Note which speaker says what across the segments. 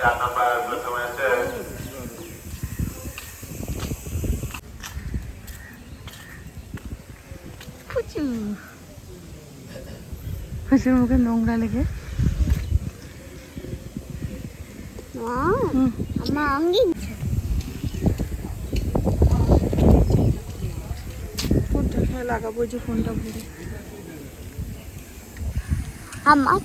Speaker 1: চার নাম্বার প্রথমে আছে
Speaker 2: ফুচু ফুচুর মুখে নোংরা লেগে হুম।
Speaker 3: আমার অঙ্গি
Speaker 2: ফোনটা খেয়ে লাগাবো যে ফোনটা ভরে
Speaker 3: আমার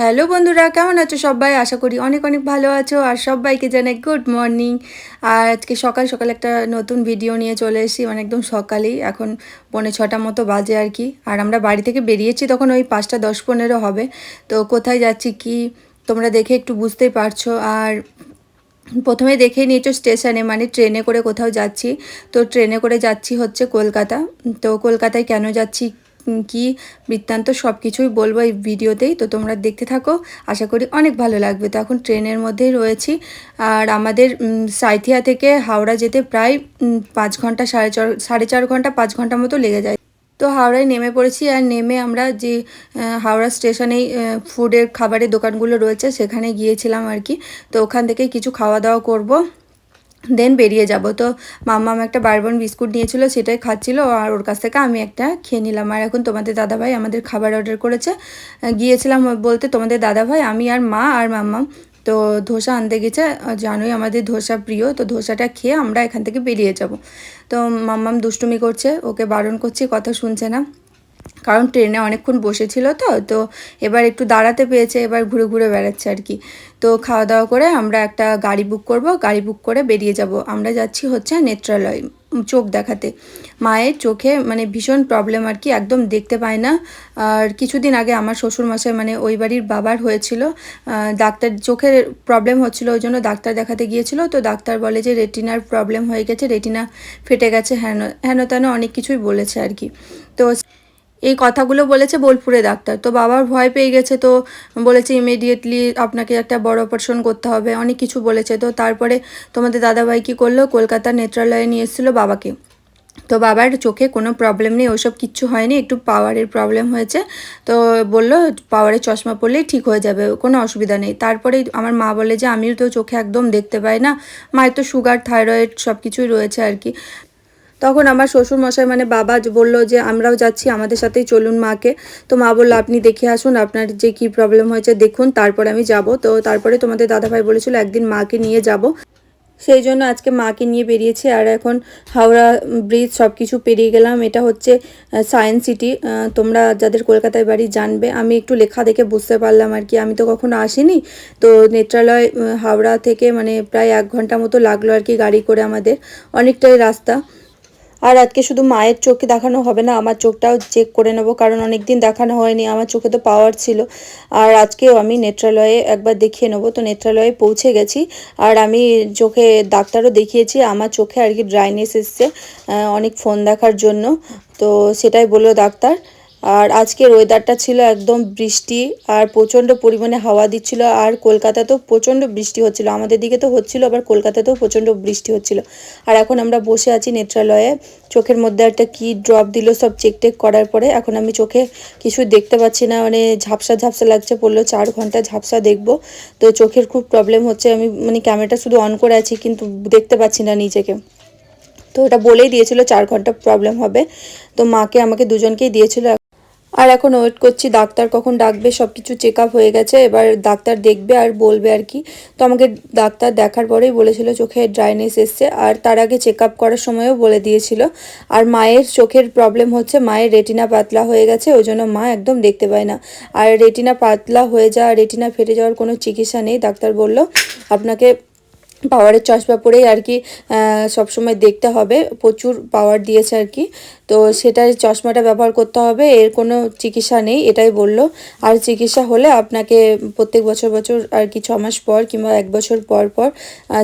Speaker 2: হ্যালো বন্ধুরা, কেমন আছো সবাই? আশা করি অনেক অনেক ভালো আছো আর সবাইকে জানাই গুড মর্নিং আর আজকে সকাল সকাল একটা নতুন ভিডিও নিয়ে চলে এসেছি মানে একদম সকালেই। এখন পৌনে ছটা মতো বাজে আর কি। আর আমরা বাড়ি থেকে বেরিয়েছি তখন ওই পাঁচটা দশ পনেরো হবে। তো কোথায় যাচ্ছি কি তোমরা দেখে একটু বুঝতেই পারছ। আর প্রথমে দেখে নিয়েছো স্টেশনে মানে ট্রেনে করে কোথাও যাচ্ছি। তো ট্রেনে করে যাচ্ছি হচ্ছে কলকাতা। তো কলকাতায় কেন যাচ্ছি কি বৃত্তান্ত সব কিছুই বলব এই ভিডিওতেই, তো তোমরা দেখতে থাকো। আশা করি অনেক ভালো লাগবে। তো এখন ট্রেনের মধ্যেই রয়েছি। আর আমাদের সাঁইথিয়া থেকে হাওড়া যেতে প্রায় পাঁচ ঘণ্টা, সাড়ে চার সাড়ে চার ঘণ্টা, পাঁচ ঘণ্টা মতো লেগে যায়। তো হাওড়ায় নেমে পড়েছি আর নেমে আমরা যে হাওড়া স্টেশনেই ফুডের খাবারের দোকানগুলো রয়েছে, সেখানে গিয়েছিলাম আর কি। তো ওখান থেকেই কিছু খাওয়া দাওয়া করব। দেন বেরিয়ে যাব। তো মাম্মাম একটা বারবন বিস্কুট নিয়েছিল, সেটাই খাচ্ছিল আর ওর কাছ থেকে আমি একটা খেয়ে নিলাম। আর এখন তোমাদের দাদাভাই আমাদের খাবার অর্ডার করেছে। গিয়েছিলাম বলতে তোমাদের দাদাভাই, আমি আর মা আর মাম্মাম তো ধোসা আনতে গেছে। জানোই আমাদের ধোসা প্রিয়, তো ধোসাটা খেয়ে আমরা এখান থেকে বেরিয়ে যাব। তো মাম্মাম দুষ্টুমি করছে, ওকে বারণ করছি, কথা শুনছে না। কারণ ট্রেনে অনেকক্ষণ বসেছিল তো তো এবার একটু দাঁড়াতে পেয়েছে এবার ঘুরে ঘুরে বেড়াচ্ছে আর কি। তো খাওয়া দাওয়া করে আমরা একটা গাড়ি বুক করব, গাড়ি বুক করে বেরিয়ে যাব। আমরা যাচ্ছি হচ্ছে নেত্রালয় চোখ দেখাতে। মায়ের চোখে মানে ভীষণ প্রবলেম আর কি, একদম দেখতে পায় না। আর কিছুদিন আগে আমার শ্বশুর মশাই মানে ওই বাড়ির বাবার হয়েছিল ডাক্তার চোখের প্রবলেম হচ্ছিল, ওই জন্য ডাক্তার দেখাতে গিয়েছিল। তো ডাক্তার বলে যে রেটিনার প্রবলেম হয়ে গেছে রেটিনা ফেটে গেছে, হেন হেন, তেন অনেক কিছুই বলেছে আর কি। তো এই কথাগুলো বলেছে বোলপুরে ডাক্তার। তো বাবার ভয় পেয়ে গেছে তো বলেছে ইমিডিয়েটলি আপনাকে একটা বড় অপারেশন করতে হবে, অনেক কিছু বলেছে। তো তারপরে তোমাদের দাদাভাই কী করল? কলকাতার নেত্রালয়ে নিয়ে এসেছিল বাবাকে। তো বাবার চোখে কোনো প্রবলেম নেই, ওসব কিচ্ছু হয়নি, একটু পাওয়ারের প্রবলেম হয়েছে। তো বলল পাওয়ারের চশমা পরলেই ঠিক হয়ে যাবে, কোনো অসুবিধা নেই। তারপরে আমার মা বলে যে, আমিও তো চোখে একদম দেখতে পাই না। মায়ের তো সুগার থাইরয়েড সব কিছুই রয়েছে আর কি। তখন আমার শ্বশুর মশাই মানে বাবা বলল যে, আমরাও যাচ্ছি, আমাদের সাথেই চলুন মাকে। তো মা বলল, আপনি দেখে আসুন, আপনার যে কি প্রবলেম হয়েছে, দেখুন, তারপরে আমি যাব। তো তারপরে তোমাদের দাদাভাই বলেছিল, একদিন মাকে নিয়ে যাব। সেই জন্য আজকে মাকে নিয়ে বেরিয়েছি, আর এখন হাওড়া ব্রিজ সব কিছু পেরিয়ে গেলাম। এটা হচ্ছে সায়েন্স সিটি তোমরা যাদের কলকাতায় বাড়ি জানবে। আমি একটু লেখা দেখে বুঝতে পারলাম আর কি। আমি তো কখনো আসিনি। তো নেত্রালয় হাওড়া থেকে মানে প্রায় এক ঘণ্টা মতো লাগল আর কি গাড়ি করে আমাদের। অনেকটাই রাস্তা। আর আজকে শুধু মায়ের চোখে দেখানো হবে না, আমার চোখটাও চেক করে নেব, কারণ অনেক দিন দেখানো হয়নি, আমার চোখে তো পাওয়ার ছিল। আর আজকেও আমি নেত্রালয়ে একবার দেখিয়ে নেব, তো নেত্রালয়ে পৌঁছে গেছি। আর আমি চোখে ডাক্তারও দেখিয়েছি, আমার চোখে আর কি ড্রাইনেস এসছে অনেক ফোন দেখার জন্য। তো সেটাই বলল ডাক্তার। আর আজকের ওয়েদারটা ছিল একদম বৃষ্টি আর প্রচণ্ড পরিমাণে হাওয়া দিচ্ছিল আর কলকাতাতেও প্রচণ্ড বৃষ্টি হচ্ছিল। আমাদের দিকে তো হচ্ছিল, আবার কলকাতাতেও প্রচণ্ড বৃষ্টি হচ্ছিল। আর এখন আমরা বসে আছি নেত্রালয়ে। চোখের মধ্যে একটা কি ড্রপ দিল সব চেক টেক করার পরে। এখন আমি চোখে কিছু দেখতে পাচ্ছি না মানে ঝাপসা ঝাপসা লাগছে, পড়ল চার ঘণ্টা ঝাপসা দেখব। তো চোখের খুব প্রবলেম হচ্ছে, আমি মানে ক্যামেরাটা শুধু অন করে আছি, কিন্তু দেখতে পাচ্ছি না নিজেকে। তো ওটা বলেই দিয়েছিল, চার ঘণ্টা প্রবলেম হবে। তো মাকে আমাকে দুজনকেই দিয়েছিল আর এখন ওয়েট করছি, ডাক্তার কখন ডাকবে সব কিছু চেক আপ হয়ে গেছে, এবার ডাক্তার দেখবে আর বলবে আর কি। তো আমাকে ডাক্তার দেখার পরেই বলেছিল চোখে ড্রাইনেস এসছে, আর তার আগে চেক আপ করার সময়ও বলে দিয়েছিল। আর মায়ের চোখের প্রবলেম হচ্ছে, মায়ের রেটিনা পাতলা হয়ে গেছে ওই জন্য মা একদম দেখতে পায় না। আর রেটিনা পাতলা হয়ে যাওয়া রেটিনা ফেটে যাওয়ার কোনো চিকিৎসা নেই, ডাক্তার বলল, আপনাকে পাওয়ারের চশমা পরেই আর কি সবসময় দেখতে হবে, প্রচুর পাওয়ার দিয়েছে আর কি। তো সেটার চশমাটা ব্যবহার করতে হবে, এর কোনো চিকিৎসা নেই, এটাই বলল। আর চিকিৎসা হলে আপনাকে প্রত্যেক বছর বছর আর কি ছ মাস পর কিংবা এক বছর পর পর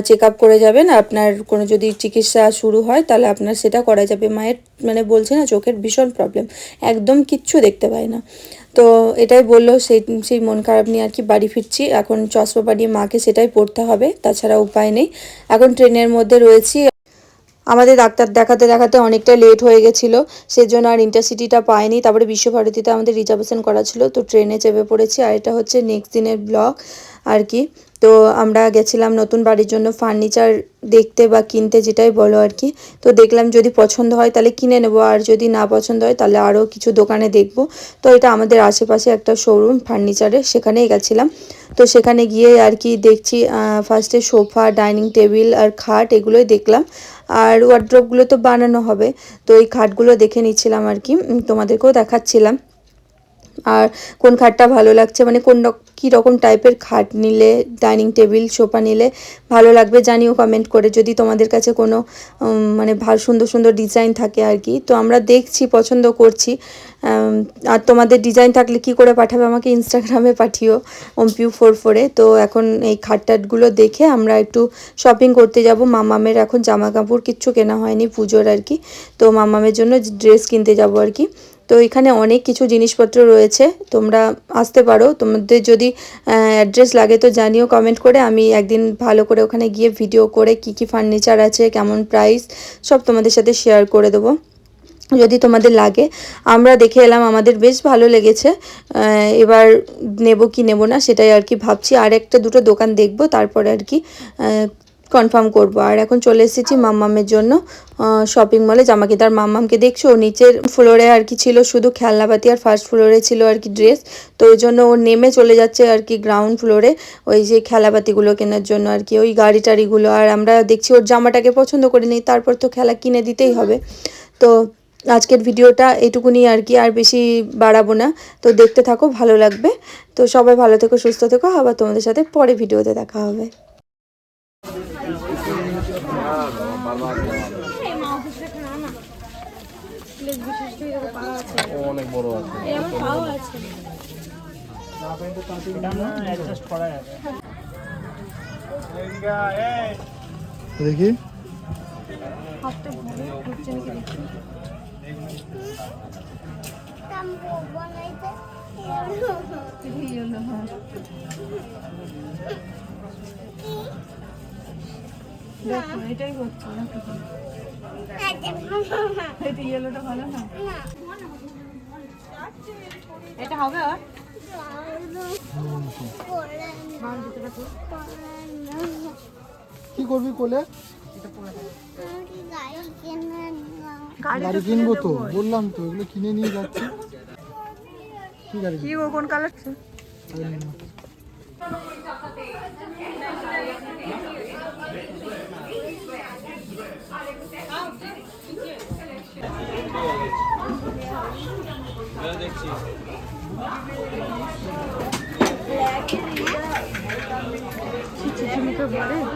Speaker 2: চেক করে যাবেন। আপনার কোনো যদি চিকিৎসা শুরু হয়, তাহলে আপনার সেটা করা যাবে মায়ের মানে বলছে না, চোখের ভীষণ প্রবলেম একদম কিচ্ছু দেখতে পায় না। তো এটাই বলল, সেই সেই মন খারাপ নিয়ে আর কি বাড়ি ফিরছি। এখন চশমা বানিয়ে মাকে সেটাই পড়তে হবে, তাছাড়া উপায় নেই। এখন ট্রেনের মধ্যে রয়েছি। আমাদের ডাক্তার দেখাতে দেখাতে অনেকটা লেট হয়ে গেছিল, সেজন্য আর ইন্টারসিটিটা পাইনি। তারপরে বিশ্বভারতীতে আমাদের রিজার্ভেশন করা ছিল, তো ট্রেনে চেপে পড়েছি। আর এটা হচ্ছে নেক্সট দিনের ব্লগ আর কি। তো আমরা গেছিলাম নতুন বাড়ির জন্য ফার্নিচার দেখতে বা কিনতে যেটাই বলো আর কি। তো দেখলাম যদি পছন্দ হয় তাহলে কিনে নেব, আর যদি না পছন্দ হয় তাহলে আরও কিছু দোকানে দেখব। তো এটা আমাদের আশেপাশে একটা শোরুম ফার্নিচারের সেখানেই গেছিলাম। তো সেখানে গিয়ে আর কি দেখছি ফার্স্টে সোফা ডাইনিং টেবিল আর খাট এগুলোই দেখলাম। আর ওয়ার্ড্রপগুলো তো বানানো হবে। তো এই খাটগুলো দেখে নিচ্ছিলাম আর কি। তোমাদেরকেও দেখাচ্ছিলাম। আর কোন খাটটা ভালো লাগছে মানে কোন কী রকম টাইপের খাট নিলে ডাইনিং টেবিল সোফা নিলে ভালো লাগবে জানিও কমেন্ট করে। যদি তোমাদের কাছে কোনো মানে ভালো সুন্দর সুন্দর ডিজাইন থাকে আর কি, তো আমরা দেখছি, পছন্দ করছি। আর তোমাদের ডিজাইন থাকলে কি করে পাঠাবে? আমাকে ইনস্টাগ্রামে পাঠিও ওমপিউ ফোর ফোরে তো এখন এই খাট টাটগুলো দেখে আমরা একটু শপিং করতে যাব। মামামের এখন জামা কাপড় কিচ্ছু কেনা হয়নি পুজোর আর কি। তো মামামের জন্য ড্রেস কিনতে যাব আর কি। তো এখানে অনেক কিছু জিনিসপত্র রয়েছে। তোমরা আসতে পারো। তোমাদের যদি অ্যাড্রেস লাগে তো জানিও কমেন্ট করে। আমি একদিন ভালো করে ওখানে গিয়ে ভিডিও করে কি কি ফার্নিচার আছে, কেমন প্রাইস সব তোমাদের সাথে শেয়ার করে দেবো। যদি তোমাদের লাগে। আমরা দেখে এলাম, আমাদের বেশ ভালো লেগেছে। এবার নেব কি নেব না, সেটাই আর কি ভাবছি। আর একটা দুটো দোকান দেখব, তারপরে আর কি কনফার্ম করব। আর এখন চলে এসেছি মাম্মামের জন্য শপিং মলে জামা কিনতে আর মাম্মামকে দেখছ নিচের ফ্লোরে আর কি ছিল, শুধু খেলনাপাতি আর ফার্স্ট ফ্লোরে ছিল আর কি ড্রেস তো ওই জন্য ও নেমে চলে যাচ্ছে আর কি গ্রাউন্ড ফ্লোরে ওই যে খেলাপাতিগুলো কেনার জন্য আর কি। ওই গাড়ি টাড়িগুলো আর আমরা দেখছি ওর জামাটাকে পছন্দ করে নিই তারপর তো খেলা কিনে দিতেই হবে। তো আজকের ভিডিওটা এটুকুনি আর কি, আর বেশি বাড়াবো না। তো দেখতে থাকো, ভালো লাগবে। তো সবাই ভালো থেকো, সুস্থ থেকো। আবার তোমাদের সাথে পরে ভিডিওতে দেখা হবে।
Speaker 1: অনেক বড় আছে
Speaker 4: দেখি
Speaker 2: এটাই হচ্ছে এটা ইয়েলোটা ভালো না এটা হবে আর
Speaker 4: কি করবি কোলে?
Speaker 3: গাড়ি
Speaker 4: কিনবো তো বললাম তো এগুলো কিনে নিয়ে যাচ্ছি। কি গাড়ি
Speaker 2: কি কোন কালার
Speaker 4: কিনবো?